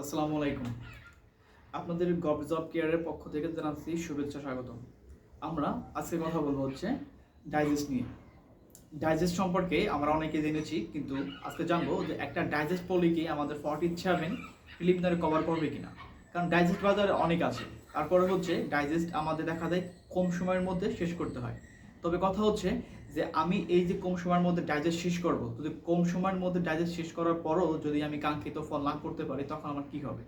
আসসালামু আলাইকুম। আপনাদের গভ জব কেয়ারের পক্ষ থেকে জানাচ্ছি শুভেচ্ছা স্বাগত আমরা আজকে কথা বলব হচ্ছে ডাইজেস্ট নিয়ে। ডাইজেস্ট সম্পর্কে আমরা অনেকে জেনেছি, কিন্তু আজকে জানব যে একটা ডাইজেস্ট পলি কি আমাদের ফর্টি সেভেন প্রিলিমিনারি কভার করবে কিনা? কারণ ডাইজেস্ট বাজারে অনেক আছে। তারপরে হচ্ছে ডাইজেস্ট আমাদের দেখা যায় কম সময়ের মধ্যে শেষ করতে হয়। তবে কথা হচ্ছে যে আমি এই যে কম সময়ের মধ্যে ডাইজেস্ট শেষ করব, যদি কম সময়ের মধ্যে ডাইজেস্ট শেষ করার পরও যদি আমি কাঙ্ক্ষিত ফল না করতে পারি, তখন আমার কি হবে?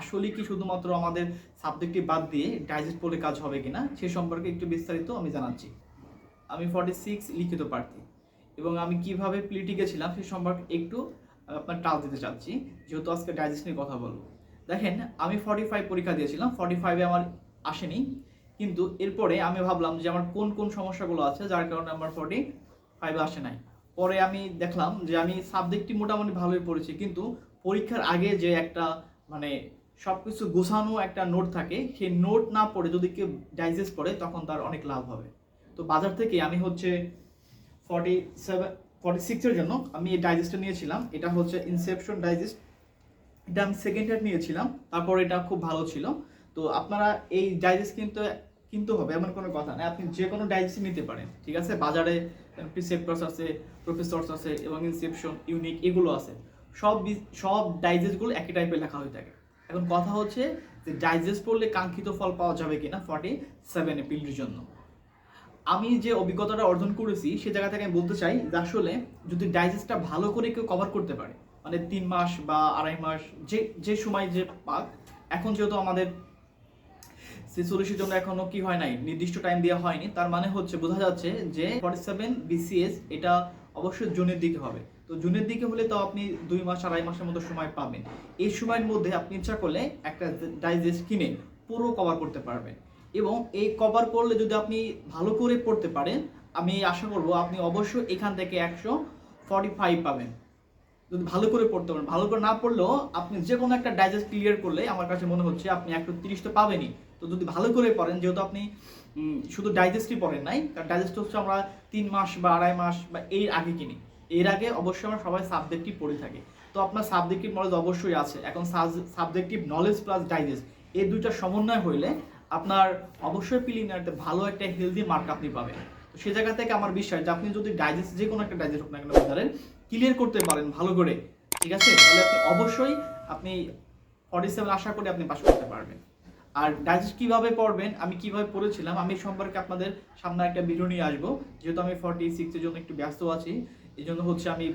আসলে কি শুধুমাত্র আমাদের সাবজেক্টটি বাদ দিয়ে ডাইজেস্ট পড়লে কাজ হবে কিনা, সে সম্পর্কে একটু বিস্তারিত আমি জানাচ্ছি। আমি ফর্টি সিক্স লিখিত প্রার্থী এবং আমি কীভাবে প্লিটি গেছিলাম সে সম্পর্কে একটু আপনার টাল দিতে চাচ্ছি, যেহেতু আজকে ডাইজেস্ট নিয়ে কথা বলব। দেখেন, আমি ফর্টি ফাইভ পরীক্ষা দিয়েছিলাম ফর্টি ফাইভে আমার আসেনি। কিন্তু এরপরে আমি ভাবলাম যে আমার কোন কোন সমস্যাগুলো আছে, যার কারণে আমার ফর্টি ফাইভে আসে নাই। পরে আমি দেখলাম যে আমি সাবজেক্টটি মোটামুটি ভালোই পড়েছি, কিন্তু পরীক্ষার আগে যে একটা মানে সব কিছু গোছানো একটা নোট থাকে, সেই নোট না পড়ে যদি কেউ ডাইজেস্ট পড়ে তখন তার অনেক লাভ হবে। তো বাজার থেকে আমি হচ্ছে ফর্টি সেভেন ফর্টি সিক্সের জন্য আমি এই ডাইজেস্টটা নিয়েছিলাম। এটা হচ্ছে ইনসেপশন ডাইজেস্ট এটা আমি সেকেন্ড হ্যান্ড নিয়েছিলাম। তারপর এটা খুব ভালো ছিল। তো আপনারা এই ডাইজেস্ট কিন্তু কিনতে হবে, এমন কোনো কথা না আপনি যে কোনো ডাইজেস্ট নিতে পারেন, ঠিক আছে? বাজারে প্রিসেপ্টার্স আছে প্রফেসরস আছে এবং ইনসেপশন ইউনিক এগুলো আছে। সব সব ডাইজেস্টগুলো একই টাইপের লেখা হয়ে থাকে। এখন কথা হচ্ছে যে ডাইজেস্ট পড়লে কাঙ্ক্ষিত ফল পাওয়া যাবে কিনা ফর্টি সেভেন এপ্রিলের জন্য। আমি যে অভিজ্ঞতাটা অর্জন করেছি, সে জায়গা থেকে আমি বলতে চাই যে আসলে যদি ডাইজেস্টটা ভালো করে কেউ কভার করতে পারে মানে তিন মাস বা আড়াই মাস, যে যে সময় যে পাক, এখন যেহেতু আমাদের সিসুলিসের জন্য এখনও কি হয় নাই, নির্দিষ্ট টাইম দেওয়া হয়নি। তার মানে হচ্ছে, বোঝা যাচ্ছে যে ফর্টি সেভেন বিসিএস এটা অবশ্যই জুনের দিকে হবে। তো জুনের দিকে হলে তো আপনি দুই মাস, আড়াই মাসের মতো সময় পাবেন। এই সময়ের মধ্যে আপনি ইচ্ছা করলে একটা ডাইজেস্ট কিনে পুরো কভার করতে পারবেন। এবং এই কভার করলে যদি আপনি ভালো করে পড়তে পারেন, আমি আশা করব আপনি অবশ্যই এখান থেকে একশো ফর্টি ফাইভ পাবেন। যদি ভালো করে পড়তে পারেন, ভালো করে না পড়লেও আপনি যে কোনো একটা ডাইজেস্ট ক্লিয়ার করলে আমার কাছে মনে হচ্ছে আপনি একশো তিরিশ তো পাবেনই। তো যদি ভালো করে পড়েন, যেহেতু আপনি শুধু ডাইজেস্টই পড়েন নাই, কারণ ডাইজেস্ট হচ্ছে আমরা তিন মাস বা আড়াই মাস বা এর আগে কিনি। এর আগে অবশ্যই আমরা সবাই সাবজেক্টিভ পড়ে থাকি। তো আপনার সাবজেক্টিভ নলেজ অবশ্যই আছে। এখন সাবজেক্টিভ নলেজ প্লাস ডাইজেস্ট এই দুইটা সমন্বয় হইলে আপনার অবশ্যই প্রিলিমিনারিতে ভালো একটা হেলদি মার্ক আপনি পাবেন। তো সে জায়গা থেকে আমার বিশ্বাস যে, আপনি যদি ডাইজেস্ট যে কোনো একটা ডাইজেস্ট হোক না বাজারের ক্লিয়ার করতে পারেন ভালো করে, ঠিক আছে? তাহলে আপনি অবশ্যই আপনি ফর্টি সেভেন আশা করি আপনি পাস করতে পারবেন। আর ডাইজেস্ট কীভাবে পড়বেন আমি কীভাবে পড়েছিলাম, আমি সম্পর্কে আপনাদের সামনে একটা ভিডিও নিয়ে আসব। যেহেতু আমি ফর্টি সিক্সের জন্য একটু ব্যস্ত আছি, এই জন্য হচ্ছে আমি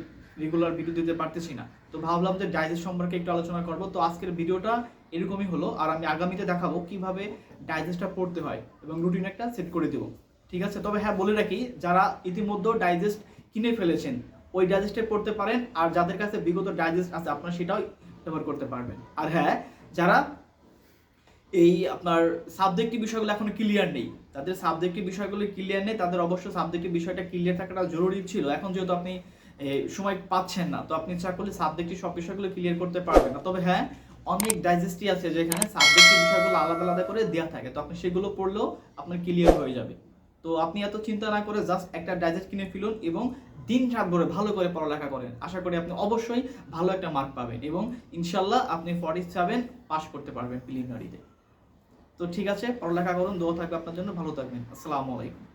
রেগুলার ভিডিও দিতে পারতেছি না। তো ভাবলাম যে ডাইজেস্ট সম্পর্কে একটু আলোচনা করব। তো আজকের ভিডিওটা এরকমই হলো, আর আমি আগামীতে দেখাবো কীভাবে ডাইজেস্টটা পড়তে হয় এবং রুটিন একটা সেট করে দেবো। ঠিক আছে? তবে হ্যাঁ বলে রাখি, যারা ইতিমধ্যে ডাইজেস্ট কিনে ফেলেছেন, ওই ডাইজেস্টে পড়তে পারেন, আর যাদের কাছে বিগত ডাইজেস্ট আছে, আপনারা সেটাও ব্যবহার করতে পারবেন। আর হ্যাঁ যারা এই আপনার সাবজেক্টিভ বিষয়গুলো এখনও ক্লিয়ার নেই। তাদের সাবজেক্টিভ বিষয়গুলো ক্লিয়ার নেই, তাদের অবশ্য সাবজেক্টিভ বিষয়টা ক্লিয়ার থাকাটা জরুরি ছিল। এখন যেহেতু আপনি সময় পাচ্ছেন না, তো আপনি ইচ্ছা করলে সাবজেক্টিভ সব বিষয়গুলো ক্লিয়ার করতে পারবেন না। তবে হ্যাঁ অনেক ডাইজেস্টই আছে যেখানে সাবজেক্টিভ বিষয়গুলো আলাদা আলাদা করে দেওয়া থাকে। তো আপনি সেগুলো পড়লেও আপনার ক্লিয়ার হয়ে যাবে। তো আপনি এত চিন্তা না করে জাস্ট একটা ডাইজেস্ট কিনে ফেলুন এবং দিন রাত ভরে ভালো করে পড়ালেখা করেন। আশা করি আপনি অবশ্যই ভালো একটা মার্ক পাবেন এবং ইনশাল্লাহ আপনি ফর্টি সেভেন পাস করতে পারবেন প্রিলিমিনারিতে তো ঠিক আছে পড়ালেখা করুন দোয়া থাকবে আপনার জন্য ভালো থাকবেন। আসসালামু আলাইকুম।